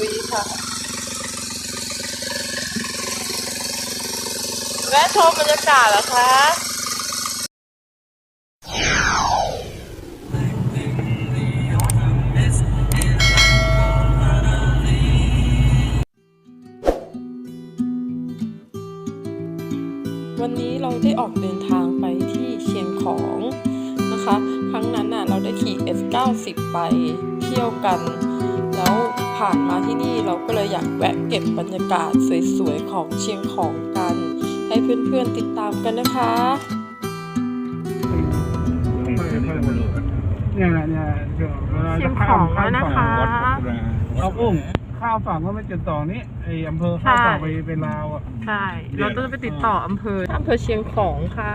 ลุยค่ะ แวะชมบรรยากาศเหรอคะวันนี้เราได้ออกเดินทางไปที่เชียงของนะคะ ครั้งนั้นน่ะเราได้ขี่ S90 ไปเที่ยวกัน ผ่านมาที่นี่เราก็เลยอยากแวะเก็บบรรยากาศสวยๆของเชียงของกัน ให้เพื่อนๆติดตามกันนะคะเนี่ยเนี่ยเดี๋ยวเวลาเชียจะงข้าขอมงแล้วนะคะเอาอุ้มข้ามฝั่งก็ไม่จุดต่อนี้ไออำเภอข้ามฝั่งไปไปลาวอะใช่ เราต้องไปติดต่ออำเภออำเภอเชียงของค่ะ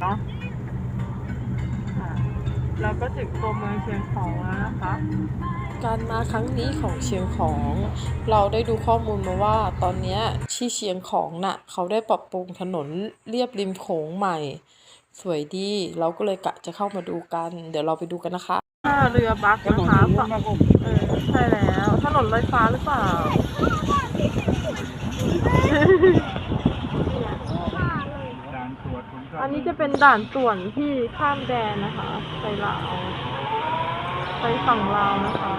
เนาะค่ะ เราก็ถึงตัวเมืองเชียงของแล้วนะคะ การมาครั้งนี้ของเชียงของ เราได้ดูข้อมูลมาว่า ตอนเนี้ยที่เชียงของน่ะ เขาได้ปรับปรุงถนนเรียบริมโขงใหม่ สวยดี เราก็เลยกะจะเข้ามาดูกัน เดี๋ยวเราไปดูกันนะคะท่าเรือบักถนนะนคะนู้นฝั่งมากอุ้มเออใช่แล้วถนนลอยฟ้าหรือเปล่า ด่านตรวจผมก็ อันนี้จะ เป็นด่านตรวจที่ข้ามแดนนะคะ ไปลาว ไปฝั่งลาวนะคะ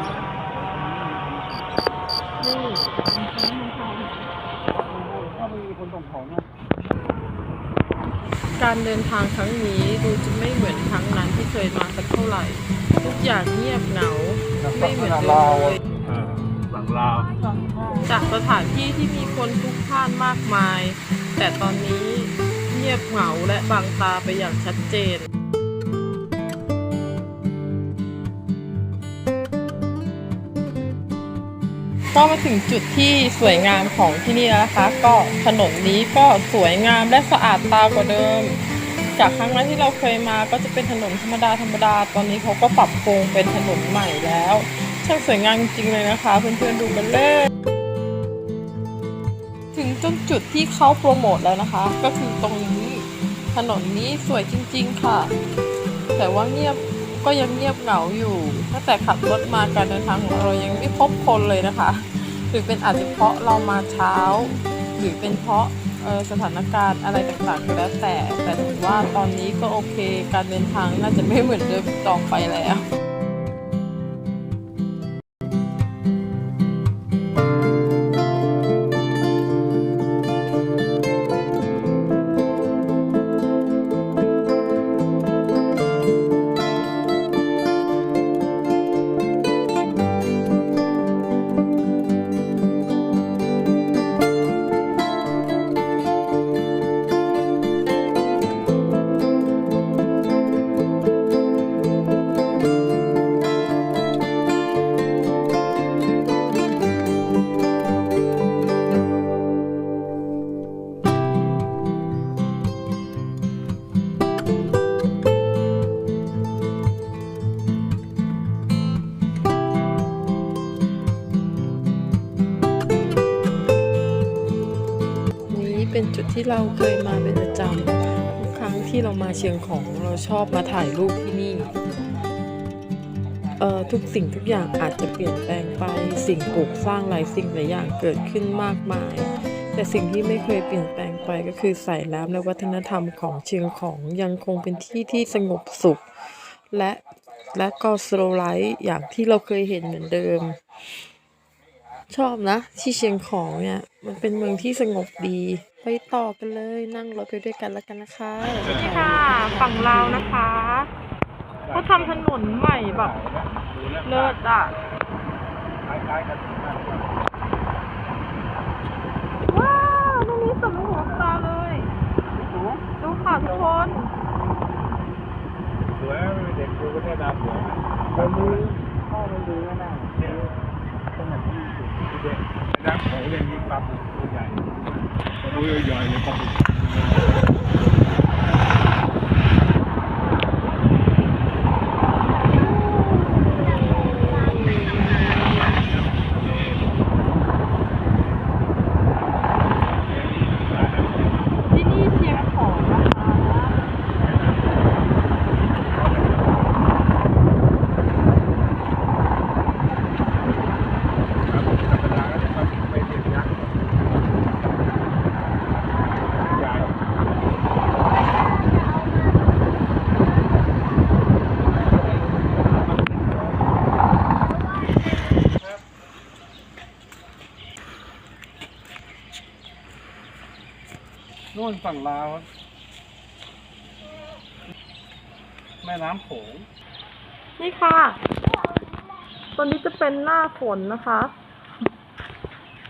นี่ถ้าไม่มีคนส่งของนะการเดินทางครั้งนี้ดูจะไม่เหมือนครั้งนั้นที่เคยมาสักเท่าไหร่ ทุกอย่างเงียบเหงา ไม่เหมือนเดิมเลยฝั่งลาว จากสถานที่ที่มีคนพลุกพล่านมากมาย แต่ตอนนี้ เงียบเหงาและบางตาไปอย่างชัดเจนก็มาถึงจุดที่สวยงามของที่นี่แล้วนะคะ ก็ถนนนี้ก็สวยงามและสะอาดตากว่าเดิม จากครั้งนั้นที่เราเคยมาก็จะเป็นถนนธรรมดาธรรมดาตอนนี้เขาก็ปรับปรุงเป็นถนนใหม่แล้ว ช่างสวยงามจริงเลยนะคะ เพื่อนๆดูกันเลย ถึงจนจุดที่เขาโปรโมทแล้วนะคะ ก็คือตรงนี้ถนนนี้สวยจริง ๆ ค่ะ แต่ว่าเงียบก็ยังเงียบเหงาอยู่ตั้งแต่ขับรถมาการเดินทางของเรายังไม่พบคนเลยนะคะ หรือเป็นอาจจะเพราะเรามาเช้า หรือเป็นเพราะสถานการณ์อะไรต่างๆก็แล้วแต่ แต่ถือว่าตอนนี้ก็โอเค การเดินทางน่าจะไม่เหมือนเดิมต่อไปแล้ว ที่เราเคยมาเป็นประจำทุกครั้งที่เรามาเชียงของเราชอบมาถ่ายรูปที่นี่เอ่อทุกสิ่งทุกอย่างอาจจะเปลี่ยนแปลงไปสิ่งปลูกสร้างหลายสิ่งหลายอย่างเกิดขึ้นมากมาย แต่สิ่งที่ไม่เคยเปลี่ยนแปลงไปก็คือสายน้ำและวัฒนธรรมของเชียงของยังคงเป็นที่ที่สงบสุข และและก็สโลไลท์อย่างที่เราเคยเห็นเหมือนเดิม ชอบนะ ที่เชียงของเนี่ยมันเป็นเมืองที่สงบดี ไปต่อกันเลยนั่งรถไปด้วยกันแล้วกันนะคะนี่ค่ะฝั่งลาวนะคะเขาทำถนนใหม่แบบเลิศอะคล้ายๆกันว้าวตรงนี้สมหัวตาเลยดูค่ะทุกคนสวยเด็กดูประเทศดาวสวยวันนี้พ่อมันดูแน่ๆเนี่ย ขนาดที่สุดเด็กน้ำของเรื่องนี้ปลาบึกตัวใหญ่ตัวใหญ่เลยปลาบึก นฝั่งลาวครับแม่น้ำโขงนี่ค่ะ ตอนนี้จะเป็นหน้าฝนนะคะ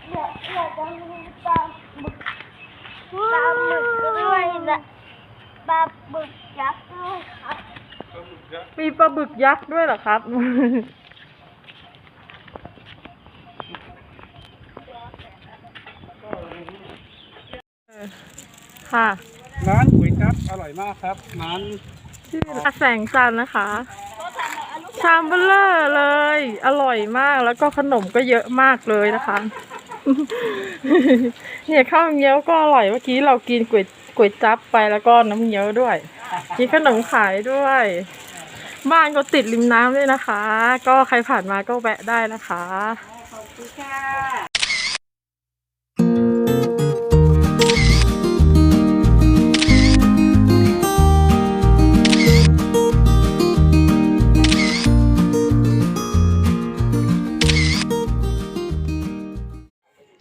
เดี๋ยวเดี๋ยวจะมีปลาบึกปลาหมึกด้วยนะปลาบึกยักษ์ด้วยครับ มีปลาบึกยักษ์ด้วยเหรอครับ ค่ะ ร้านก๋วยจั๊บอร่อยมากครับร้านชื่ออาแสงจันทร์นะคะ ชามเบลเลอร์เลย อร่อยมากแล้วก็ขนมก็เยอะมากเลยนะคะ เนี่ยข้าวเงี้ยวก็อร่อยเมื่อกี้เรากินก๋วยก๋วยจั๊บไปแล้วก็น้ำเงี้ยวด้วยมีขนมขายด้วย บ้านก็ติดริมน้ำด้วยนะคะ ก็ใครผ่านมาก็แวะได้นะคะ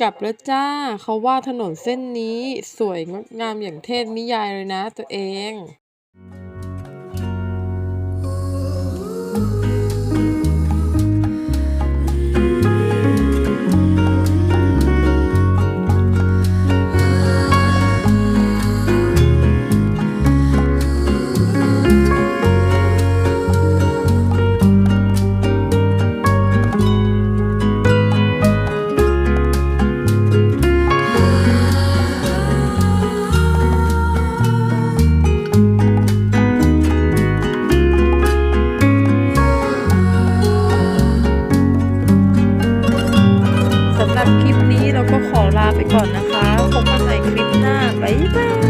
กลับแล้วจ้า เขาว่าถนนเส้นนี้สวยงดงามอย่างเทพนิยายเลยนะตัวเองส ก่อนนะคะพบกันใหม่คลิปหน้า บ๊ายบาย